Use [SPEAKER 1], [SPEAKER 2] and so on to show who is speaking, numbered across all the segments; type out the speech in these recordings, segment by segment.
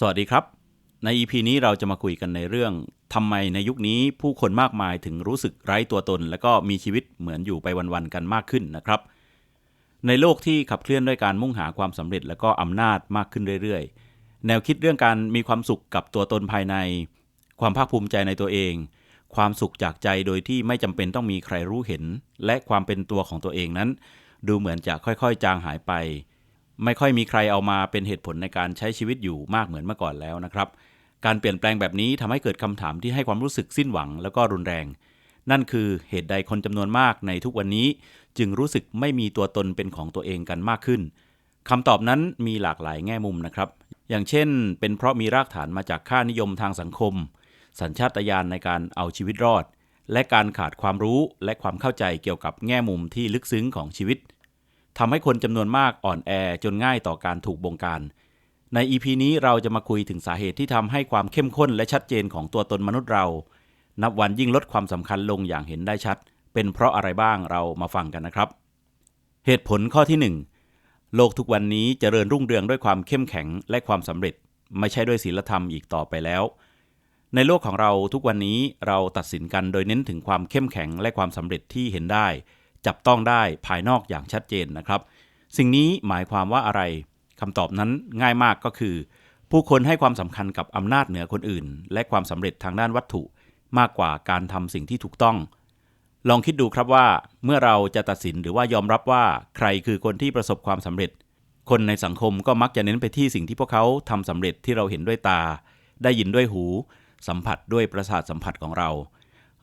[SPEAKER 1] สวัสดีครับ ใน EP นี้เราจะมาคุยกันในเรื่องทำไมในยุคนี้ผู้คนมากมายถึงรู้สึกไร้ตัวตน และก็มีชีวิตเหมือนอยู่ไปวันๆกันมากขึ้นนะครับ ในโลกที่ขับเคลื่อนด้วยการมุ่งหาความสำเร็จและก็อำนาจมากขึ้นเรื่อยๆ แนวคิดเรื่องการมีความสุขกับตัวตนภายใน ความภาคภูมิใจในตัวเอง ความสุขจากใจโดยที่ไม่จำเป็นต้องมีใครรู้เห็น และความเป็นตัวของตัวเองนั้น ดูเหมือนจะค่อยๆ จางหายไป ไม่ค่อยมีใครเอามาเป็นเหตุผลในการใช้ชีวิตอยู่มากเหมือนเมื่อก่อนแล้วนะครับ การเปลี่ยนแปลงแบบนี้ทำให้เกิดคำถามที่ให้ความรู้สึกสิ้นหวังแล้วก็รุนแรง นั่นคือเหตุใดคนจำนวนมากในทุกวันนี้ จึงรู้สึกไม่มีตัวตนเป็นของตัวเองกันมากขึ้นคำตอบนั้นมีหลากหลายแง่มุมนะครับ อย่างเช่น เป็นเพราะมีรากฐานมาจากค่านิยมทางสังคม สัญชาตญาณในการเอาชีวิตรอด และการขาดความรู้และความเข้าใจเกี่ยวกับแง่มุมที่ลึกซึ้งของชีวิต ทำให้คนจำนวนมากอ่อนแอจนง่ายต่อการถูกบงการ ใน EP นี้เราจะมาคุยถึงสาเหตุที่ทำให้ความเข้มข้นและชัดเจนของตัวตนมนุษย์เรา นับวันยิ่งลดความสำคัญลงอย่างเห็นได้ชัด เป็นเพราะอะไรบ้างเรามาฟังกันนะครับ เหตุผลข้อที่ 1 โลกทุกวันนี้เจริญรุ่งเรืองด้วยความเข้มแข็งและความสำเร็จ ไม่ใช่ด้วยศีลธรรมอีกต่อไปแล้วในโลกของเราทุกวันนี้เราตัดสินกันโดยเน้นถึงความเข้มแข็งและความสำเร็จที่เห็นได้ จับต้องได้ภายนอกอย่างชัดเจนนะครับ สิ่งนี้หมายความว่าอะไรคำตอบนั้นง่ายมากก็คือ ผู้คนให้ความสำคัญกับอำนาจเหนือคนอื่น และความสำเร็จทางด้านวัตถุ มากกว่าการทำสิ่งที่ถูกต้อง ลองคิดดูครับว่าเมื่อเราจะตัดสินหรือว่ายอมรับว่าใครคือคนที่ประสบความสำเร็จ คนในสังคมก็มักจะเน้นไปที่สิ่งที่พวกเขาทำสำเร็จที่เราเห็นด้วยตา ได้ยินด้วยหู สัมผัสด้วยประสาทสัมผัสของเรา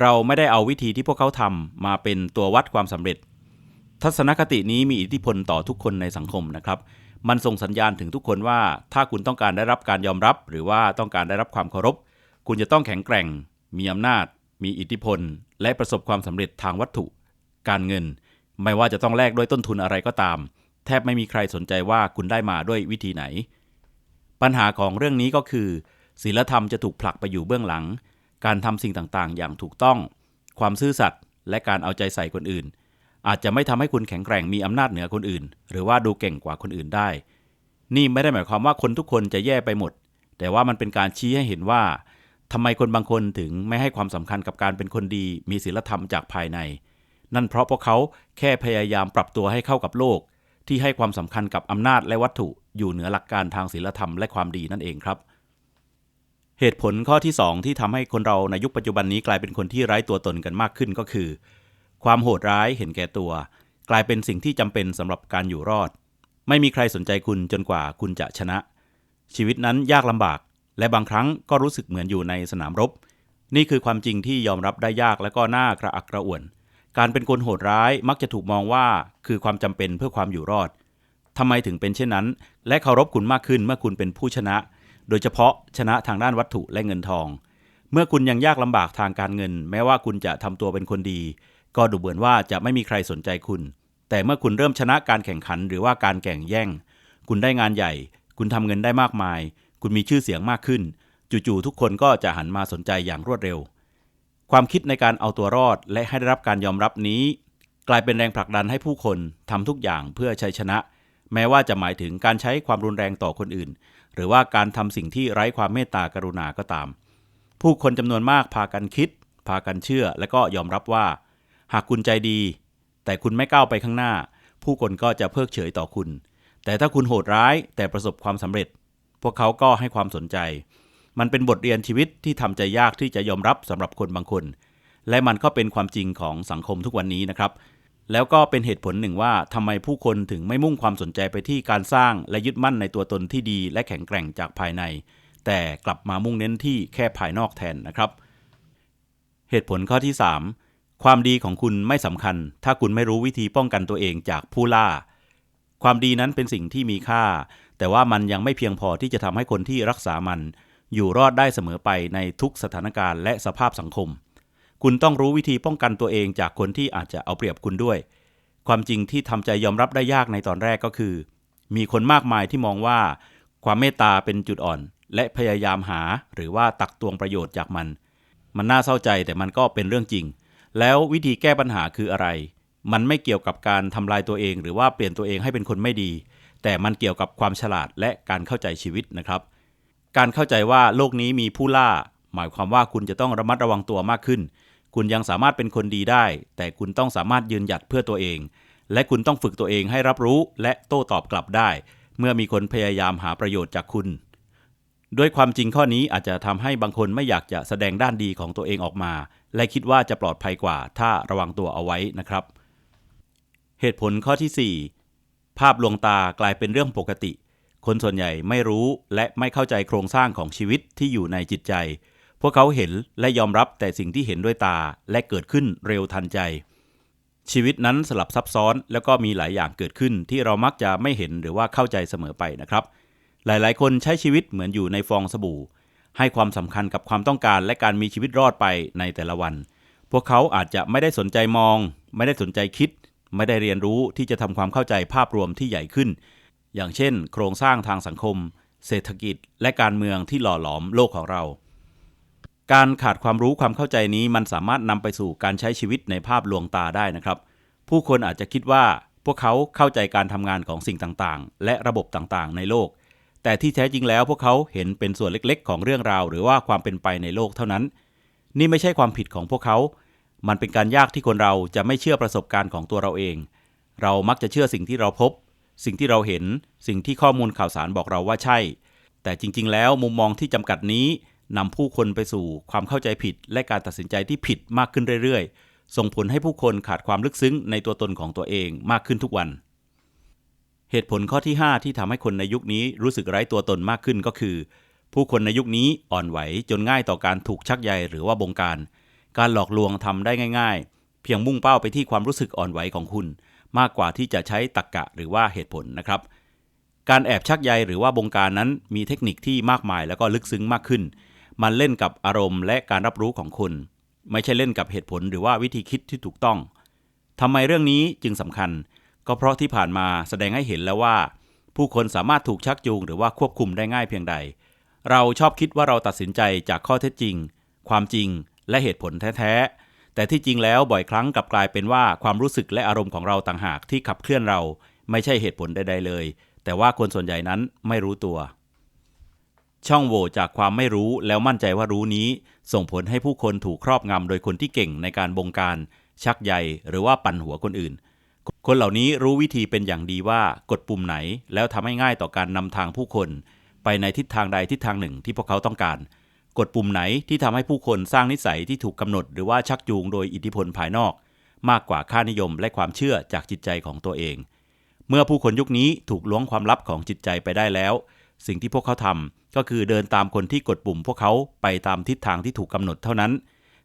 [SPEAKER 1] เราไม่ได้เอาวิธีที่พวกเขาทำมาเป็นตัววัดความสำเร็จ ทัศนคตินี้มีอิทธิพลต่อทุกคนในสังคมนะครับ มันส่งสัญญาณถึงทุกคนว่า ถ้าคุณต้องการได้รับการยอมรับ หรือว่าต้องการได้รับความเคารพ คุณจะต้องแข็งแกร่ง มีอำนาจ มีอิทธิพล และประสบความสำเร็จทางวัตถุ การเงิน ไม่ว่าจะต้องแลกด้วยต้นทุนอะไรก็ตาม แทบไม่มีใครสนใจว่าคุณได้มาด้วยวิธีไหน ปัญหาของเรื่องนี้ก็คือศีลธรรมจะถูกผลักไปอยู่เบื้องหลัง การทำสิ่งต่างๆ อย่างถูกต้อง ความซื่อสัตย์และการเอาใจใส่คนอื่น อาจจะไม่ทำให้คุณแข็งแกร่งมีอำนาจเหนือคนอื่น หรือว่าดูเก่งกว่าคนอื่นได้ นี่ไม่ได้หมายความว่าคนทุกคนจะแย่ไปหมด แต่ว่ามันเป็นการชี้ให้เห็นว่าทำไมคนบางคนถึงไม่ให้ความสำคัญกับการเป็นคนดี มีศีลธรรมจากภายใน นั่นเพราะพวกเขาแค่พยายามปรับตัวให้เข้ากับโลก ที่ให้ความสำคัญกับอำนาจและวัตถุอยู่เหนือหลักการทางศีลธรรมและความดีนั่นเองครับ เหตุผลข้อที่ 2 ที่ทำให้คนเราในยุคปัจจุบันนี้กลายเป็นคนที่ไร้ตัวตนกันมากขึ้นก็คือ ความโหดร้ายเห็นแก่ตัว กลายเป็นสิ่งที่จำเป็นสำหรับการอยู่รอด ไม่มีใครสนใจคุณจนกว่าคุณจะชนะ ชีวิตนั้นยากลำบาก และบางครั้งก็รู้สึกเหมือนอยู่ในสนามรบ นี่คือความจริงที่ยอมรับได้ยากและก็น่ากระอักกระอ่วน การเป็นคนโหดร้ายมักจะถูกมองว่าคือความจำเป็นเพื่อความอยู่รอดทำไมถึงเป็นเช่นนั้น และเคารพคุณมากขึ้นเมื่อคุณเป็นผู้ชนะ โดยเฉพาะชนะทางด้านวัตถุและเงินทอง เมื่อคุณยังยากลำบากทางการเงิน แม้ว่าคุณจะทำตัวเป็นคนดี ก็ดูเหมือนว่าจะไม่มีใครสนใจคุณ แต่เมื่อคุณเริ่มชนะการแข่งขันหรือว่าการแข่งแย่ง คุณได้งานใหญ่ คุณทำเงินได้มากมาย คุณมีชื่อเสียงมากขึ้น จู่ๆทุกคนก็จะหันมาสนใจอย่างรวดเร็ว ความคิดในการเอาตัวรอดและให้ได้รับการยอมรับนี้ กลายเป็นแรงผลักดันให้ผู้คนทำทุกอย่างเพื่อชัยชนะ แม้ว่าจะหมายถึงการใช้ความรุนแรงต่อคนอื่น รือว่าการทำสิ่งที่ไร้ความเมตตากรุณาก็ตาม ผู้คนจำนวนมากพากันคิด พากันเชื่อ และก็ยอมรับว่า หากคุณใจดี แต่คุณไม่ก้าวไปข้างหน้า ผู้คนก็จะเพิกเฉยต่อคุณ แต่ถ้าคุณโหดร้ายแต่ประสบความสำเร็จ พวกเขาก็ให้ความสนใจ มันเป็นบทเรียนชีวิตที่ทำใจยากที่จะยอมรับสำหรับคนบางคน และมันก็เป็นความจริงของสังคมทุกวันนี้นะครับ แล้วก็เป็นเหตุผลหนึ่งว่าทำไมผู้คนถึงไม่มุ่งความสนใจไปที่การสร้างและยึดมั่นในตัวตนที่ดี และแข็งแกร่งจากภายใน แต่กลับมามุ่งเน้นที่แค่ภายนอกแทนนะครับ เหตุผลข้อที่ 3 ความดีของคุณไม่สำคัญ ถ้าคุณไม่รู้วิธีป้องกันตัวเองจากผู้ล่า ความดีนั้นเป็นสิ่งที่มีค่า แต่ว่ามันยังไม่เพียงพอที่จะทำให้คนที่รักษามัน อยู่รอดได้เสมอไปในทุกสถานการณ์และสภาพสังคม คุณต้องรู้วิธีป้องกันตัวเองจากคนที่อาจจะเอาเปรียบคุณด้วย ความจริงที่ทำใจยอมรับได้ยากในตอนแรกก็คือ มีคนมากมายที่มองว่า ความเมตตาเป็นจุดอ่อน และพยายามหาหรือว่าตักตวงประโยชน์จากมัน มันน่าเศร้าใจแต่มันก็เป็นเรื่องจริง แล้ววิธีแก้ปัญหาคืออะไร มันไม่เกี่ยวกับการทำลายตัวเอง หรือว่าเปลี่ยนตัวเองให้เป็นคนไม่ดี แต่มันเกี่ยวกับความฉลาดและการเข้าใจชีวิตนะครับ การเข้าใจว่าโลกนี้มีผู้ล่า หมายความว่าคุณจะต้องระมัดระวังตัวมากขึ้น คุณยังสามารถเป็นคนดีได้ แต่คุณต้องสามารถยืนหยัดเพื่อตัวเอง และคุณต้องฝึกตัวเองให้รับรู้และโต้ตอบกลับได้ เมื่อมีคนพยายามหาประโยชน์จากคุณ ด้วยความจริงข้อนี้อาจจะทำให้บางคนไม่อยากจะแสดงด้านดีของตัวเองออกมา และคิดว่าจะปลอดภัยกว่า ถ้าระวังตัวเอาไว้นะครับ เหตุผลข้อที่ 4 ภาพลวงตากลายเป็นเรื่องปกติ คนส่วนใหญ่ไม่รู้และไม่เข้าใจโครงสร้างของชีวิตที่อยู่ในจิตใจ พวกเขาเห็นและยอมรับแต่สิ่งที่เห็นด้วยตาและเกิดขึ้นเร็วทันใจ ชีวิตนั้นสลับซับซ้อนแล้วก็มีหลายอย่างเกิดขึ้นที่เรามักจะไม่เห็นหรือว่าเข้าใจเสมอไปนะครับ หลายๆ คนใช้ชีวิตเหมือนอยู่ในฟองสบู่ ให้ความสำคัญกับความต้องการและการมีชีวิตรอดไปในแต่ละวัน พวกเขาอาจจะไม่ได้สนใจมอง ไม่ได้สนใจคิด ไม่ได้เรียนรู้ที่จะทำความเข้าใจภาพรวมที่ใหญ่ขึ้น อย่างเช่น โครงสร้างทางสังคม เศรษฐกิจ และการเมืองที่หล่อหลอมโลกของเรา การขาดความรู้ความเข้าใจนี้มันสามารถนำไปสู่การใช้ชีวิตในภาพลวงตาได้นะครับ ผู้คนอาจจะคิดว่าพวกเขาเข้าใจการทำงานของสิ่งต่างๆ และระบบต่างๆ ในโลก แต่ที่แท้จริงแล้วพวกเขาเห็นเป็นส่วนเล็กๆ ของเรื่องราว หรือว่าความเป็นไปในโลกเท่านั้น นี่ไม่ใช่ความผิดของพวกเขา มันเป็นการยากที่คนเราจะไม่เชื่อประสบการณ์ของตัวเราเอง เรามักจะเชื่อสิ่งที่เราพบ สิ่งที่เราเห็น สิ่งที่ข้อมูลข่าวสารบอกเราว่าใช่ แต่จริง ๆ แล้วมุมมองที่จำกัดนี้ นำผู้คนไปสู่ความเข้าใจผิด และการตัดสินใจที่ผิดมากขึ้นเรื่อยๆ ส่งผลให้ผู้คนขาดความลึกซึ้งในตัวตนของตัวเองมากขึ้นทุกวัน เหตุผลข้อที่ 5 ที่ทำให้คนในยุคนี้รู้สึกไร้ตัวตนมากขึ้นก็คือ ผู้คนในยุคนี้อ่อนไหวจนง่ายต่อการถูกชักใยหรือว่าบงการ การหลอกลวงทำได้ง่าย ๆ เพียงมุ่งเป้าไปที่ความรู้สึกอ่อนไหวของคุณ มากกว่าที่จะใช้ตรกกะหรือว่าเหตุผลนะครับการแอบชักใยหรือว่าบงการนั้นมีเทคนิคที่มากมายแล้วก็ลึกซึ้งมากขึ้น มันเล่นกับอารมณ์และการรับรู้ของคุณ ไม่ใช่เล่นกับเหตุผลหรือว่าวิธีคิดที่ถูกต้องทำไมเรื่องนี้จึงสำคัญ ก็เพราะที่ผ่านมาแสดงให้เห็นแล้วว่า ผู้คนสามารถถูกชักจูงหรือว่าควบคุมได้ง่ายเพียงใด เราชอบคิดว่าเราตัดสินใจจากข้อเท็จจริง ความจริงและเหตุผลแท้ๆ แต่ที่จริงแล้วบ่อยครั้งกลับกลายเป็นว่าความรู้สึกและอารมณ์ของเราต่างหากที่ขับเคลื่อนเรา ไม่ใช่เหตุผลใดๆเลย แต่ว่าคนส่วนใหญ่นั้นไม่รู้ตัว ช่องโหว่จากความไม่รู้แล้วมั่นใจว่ารู้นี้ ส่งผลให้ผู้คนถูกครอบงำโดยคนที่เก่งในการบงการ ชักใยหรือว่าปั่นหัวคนอื่น คนเหล่านี้รู้วิธีเป็นอย่างดีว่ากดปุ่มไหน แล้วทำให้ง่ายต่อการนำทางผู้คน ไปในทิศทางใดทิศทางหนึ่งที่พวกเขาต้องการ กดปุ่มไหนที่ทำให้ผู้คนสร้างนิสัยที่ถูกกำหนด หรือว่าชักจูงโดยอิทธิพลภายนอก มากกว่าค่านิยมและความเชื่อจากจิตใจของตัวเอง เมื่อผู้คนยุคนี้ถูกล้วงความลับของจิตใจไปได้แล้ว สิ่งที่พวกเขาทำ ก็คือเดินตามคนที่กดปุ่มพวกเขาไปตามทิศทางที่ถูกกำหนดเท่านั้น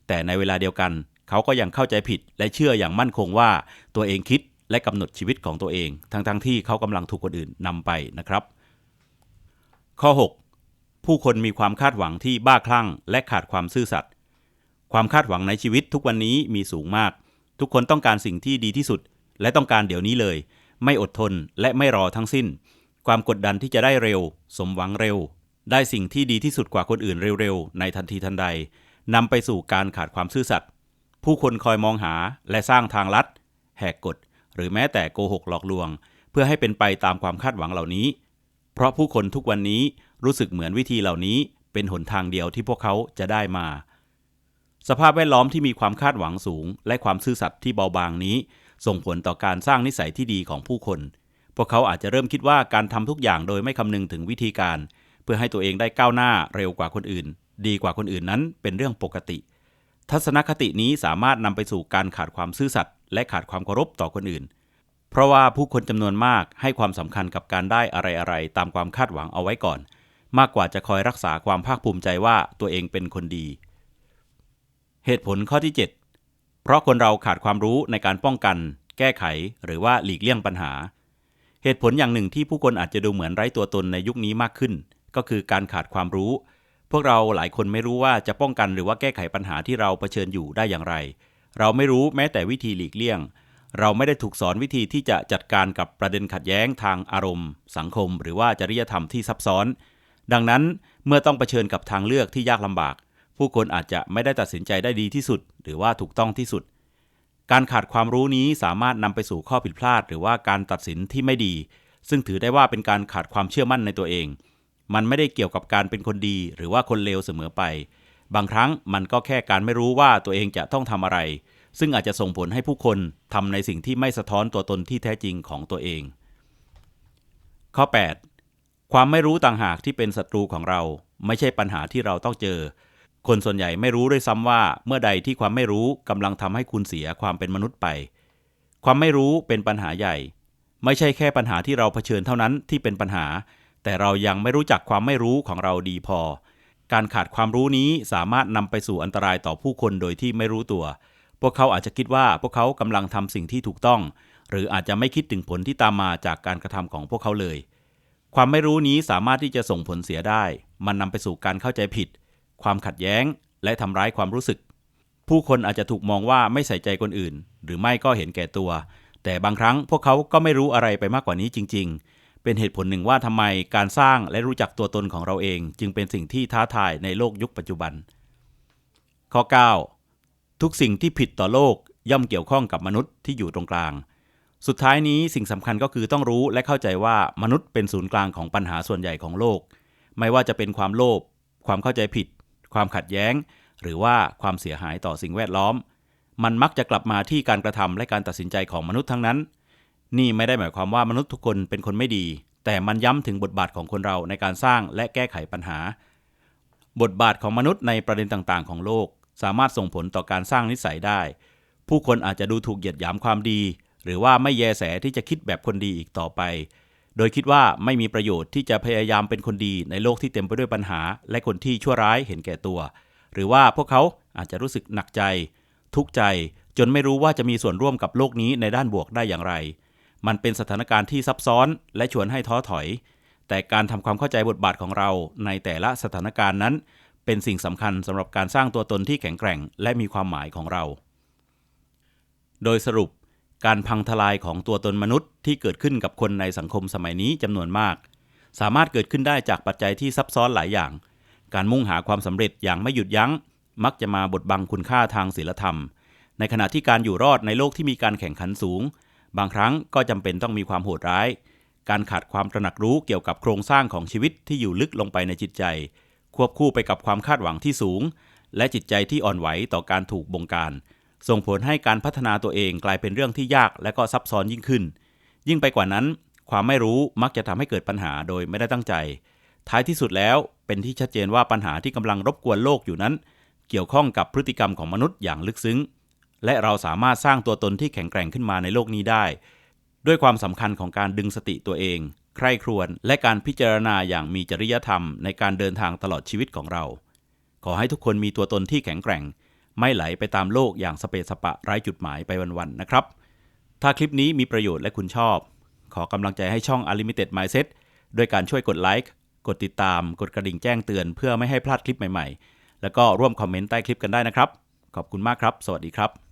[SPEAKER 1] แต่ในเวลาเดียวกัน เขาก็ยังเข้าใจผิดและเชื่ออย่างมั่นคงว่าตัวเองคิดและกำหนดชีวิตของตัวเอง ทั้งๆทที่เขากำลังถูกคนอื่นนำไปนะครับ ข้อ 6 ผู้คนมีความคาดหวังที่บ้าคลั่ง และขาดความซื่อสัตย์ความคาดหวังในชีวิตทุกวันนี้มีสูงมาก ทุกคนต้องการสิ่งที่ดีที่สุด และต้องการเดี๋ยวนี้เลย ไม่อดทนและไม่รอทั้งสิ้น ความกดดันที่จะได้เร็ว สมหวังเร็ว ได้สิ่งที่ดีที่สุดกว่าคนอื่นเร็วๆ ในทันทีทันใดนำไปสู่การขาดความซื่อสัตย์ผู้คนคอยมองหาและสร้างทางลัด แหกกฎ หรือแม้แต่โกหกหลอกลวง เพื่อให้เป็นไปตามความคาดหวังเหล่านี้ เพราะผู้คนทุกวันนี้รู้สึกเหมือนวิธีเหล่านี้ เป็นหนทางเดียวที่พวกเขาจะได้มา สภาพแวดล้อมที่มีความคาดหวังสูง และความซื่อสัตย์ที่เบาบางนี้ ส่งผลต่อการสร้างนิสัยที่ดีของผู้คน พวกเขาอาจจะเริ่มคิดว่าการทำทุกอย่างโดยไม่คำนึงถึงวิธีการ เพื่อให้ตัวเองได้ก้าวหน้าเร็วกว่าคนอื่น ดีกว่าคนอื่นนั้นเป็นเรื่องปกติ ทัศนคตินี้สามารถนำไปสู่การขาดความซื่อสัตย์และขาดความเคารพต่อคนอื่น เพราะว่าผู้คนจำนวนมากให้ความสำคัญกับการได้อะไรๆตามความคาดหวังเอาไว้ก่อน มากกว่าจะคอยรักษาความภาคภูมิใจว่าตัวเองเป็นคนดี เหตุผลข้อที่ 7 เพราะคนเราขาดความรู้ในการป้องกัน แก้ไข หรือว่าหลีกเลี่ยงปัญหาเหตุผลอย่างหนึ่งที่ผู้คนอาจจะดูเหมือนไร้ตัวตนในยุคนี้มากขึ้น ก็คือการขาดความรู้ พวกเราหลายคนไม่รู้ว่าจะป้องกันหรือว่าแก้ไขปัญหาที่เราเผชิญอยู่ได้อย่างไร เราไม่รู้แม้แต่วิธีหลีกเลี่ยง เราไม่ได้ถูกสอนวิธีที่จะจัดการกับประเด็นขัดแย้งทางอารมณ์ สังคม หรือว่าจริยธรรมที่ซับซ้อน ดังนั้นเมื่อต้องเผชิญกับทางเลือกที่ยากลำบาก ผู้คนอาจจะไม่ได้ตัดสินใจได้ดีที่สุด หรือว่าถูกต้องที่สุด การขาดความรู้นี้สามารถนำไปสู่ข้อผิดพลาด หรือว่าการตัดสินที่ไม่ดี ซึ่งถือได้ว่าเป็นการขาดความเชื่อมั่นในตัวเอง มันไม่ได้เกี่ยวกับการเป็นคนดีหรือว่าคนเลวเสมอไป บางครั้งมันก็แค่การไม่รู้ว่าตัวเองจะต้องทำอะไร ซึ่งอาจจะส่งผลให้ผู้คนทำในสิ่งที่ไม่สะท้อนตัวตนที่แท้จริงของตัวเอง ข้อ 8 ความไม่รู้ต่างหากที่เป็นศัตรูของเรา ไม่ใช่ปัญหาที่เราต้องเจอ คนส่วนใหญ่ไม่รู้ด้วยซ้ำว่า เมื่อใดที่ความไม่รู้กำลังทำให้คุณเสียความเป็นมนุษย์ไป ความไม่รู้เป็นปัญหาใหญ่ ไม่ใช่แค่ปัญหาที่เราเผชิญเท่านั้นที่เป็นปัญหา แต่เรายังไม่รู้จักความไม่รู้ของเราดีพอ การขาดความรู้นี้สามารถนำไปสู่อันตรายต่อผู้คนโดยที่ไม่รู้ตัว พวกเขาอาจจะคิดว่าพวกเขากำลังทำสิ่งที่ถูกต้อง หรืออาจจะไม่คิดถึงผลที่ตามมาจากการกระทำของพวกเขาเลย ความไม่รู้นี้สามารถที่จะส่งผลเสียได้ มันนำไปสู่การเข้าใจผิด ความขัดแย้ง และทำร้ายความรู้สึก ผู้คนอาจจะถูกมองว่าไม่ใส่ใจคนอื่น หรือไม่ก็เห็นแก่ตัว แต่บางครั้งพวกเขาก็ไม่รู้อะไรไปมากกว่านี้จริง ๆ เป็นเหตุผลหนึ่งว่าทำไมการสร้างและรู้จักตัวตนของเราเอง จึงเป็นสิ่งที่ท้าทายในโลกยุคปัจจุบัน ข้อ 9 ทุกสิ่งที่ผิดต่อโลกย่อมเกี่ยวข้องกับมนุษย์ที่อยู่ตรงกลาง สุดท้ายนี้สิ่งสำคัญก็คือต้องรู้และเข้าใจว่ามนุษย์เป็นศูนย์กลางของปัญหาส่วนใหญ่ของโลก ไม่ว่าจะเป็นความโลภความเข้าใจผิด ความขัดแย้ง หรือว่าความเสียหายต่อสิ่งแวดล้อม มันมักจะกลับมาที่การกระทำและการตัดสินใจของมนุษย์ทั้งนั้น นี่ไม่ได้หมายความว่ามนุษย์ทุกคนเป็นคนไม่ดี แต่มันย้ำถึงบทบาทของคนเราในการสร้างและแก้ไขปัญหา บทบาทของมนุษย์ในประเด็นต่างๆ ของโลก สามารถส่งผลต่อการสร้างนิสัยได้ ผู้คนอาจจะดูถูกเหยียดหยามความดี หรือว่าไม่แยแสที่จะคิดแบบคนดีอีกต่อไป โดยคิดว่าไม่มีประโยชน์ที่จะพยายามเป็นคนดีในโลกที่เต็มไปด้วยปัญหา และคนที่ชั่วร้ายเห็นแก่ตัว หรือว่าพวกเขาอาจจะรู้สึกหนักใจ ทุกข์ใจจนไม่รู้ว่าจะมีส่วนร่วมกับโลกนี้ในด้านบวกได้อย่างไร มันเป็นสถานการณ์ที่ซับซ้อนและชวนให้ท้อถอย แต่การทำความเข้าใจบทบาทของเราในแต่ละสถานการณ์นั้น เป็นสิ่งสำคัญสำหรับการสร้างตัวตนที่แข็งแกร่ง และมีความหมายของเรา โดยสรุป การพังทลายของตัวตนมนุษย์ที่เกิดขึ้นกับคนในสังคมสมัยนี้จำนวนมาก สามารถเกิดขึ้นได้จากปัจจัยที่ซับซ้อนหลายอย่าง การมุ่งหาความสำเร็จอย่างไม่หยุดยัง้ง มักจะมาบดบังคุณค่าทางศีลธรรม ในขณะที่การอยู่รอดในโลกที่มีการแข่งขันสูง บางครั้งก็จำเป็นต้องมีความโหดร้าย การขาดความตระหนักรู้เกี่ยวกับโครงสร้างของชีวิตที่อยู่ลึกลงไปในจิตใจ ควบคู่ไปกับความคาดหวังที่สูง และจิตใจที่อ่อนไหวต่อการถูกบงการ ส่งผลให้การพัฒนาตัวเองกลายเป็นเรื่องที่ยากและก็ซับซ้อนยิ่งขึ้น ยิ่งไปกว่านั้น ความไม่รู้มักจะทำให้เกิดปัญหาโดยไม่ได้ตั้งใจ ท้ายที่สุดแล้วเป็นที่ชัดเจนว่าปัญหาที่กำลังรบกวนโลกอยู่นั้น เกี่ยวข้องกับพฤติกรรมของมนุษย์อย่างลึกซึ้ง และเราสามารถสร้างตัวตนที่แข็งแกร่งขึ้นมาในโลกนี้ได้ ด้วยความสำคัญของการดึงสติตัวเอง ใคร่ครวญและการพิจารณาอย่างมีจริยธรรมในการเดินทางตลอดชีวิตของเรา ขอให้ทุกคนมีตัวตนที่แข็งแกร่ง ไม่ไหลไปตามโลกอย่างสเปสปะไร้จุดหมายไปวันๆนะครับ ถ้าคลิปนี้มีประโยชน์และคุณชอบ ขอกำลังใจให้ช่อง Unlimited Mindset ด้วยการช่วยกดไลค์กดติดตาม กดกระดิ่งแจ้งเตือนเพื่อไม่ให้พลาดคลิปใหม่ๆ แล้วก็ร่วมคอมเมนต์ใต้คลิปกันได้นะครับ ขอบคุณมากครับ สวัสดีครับ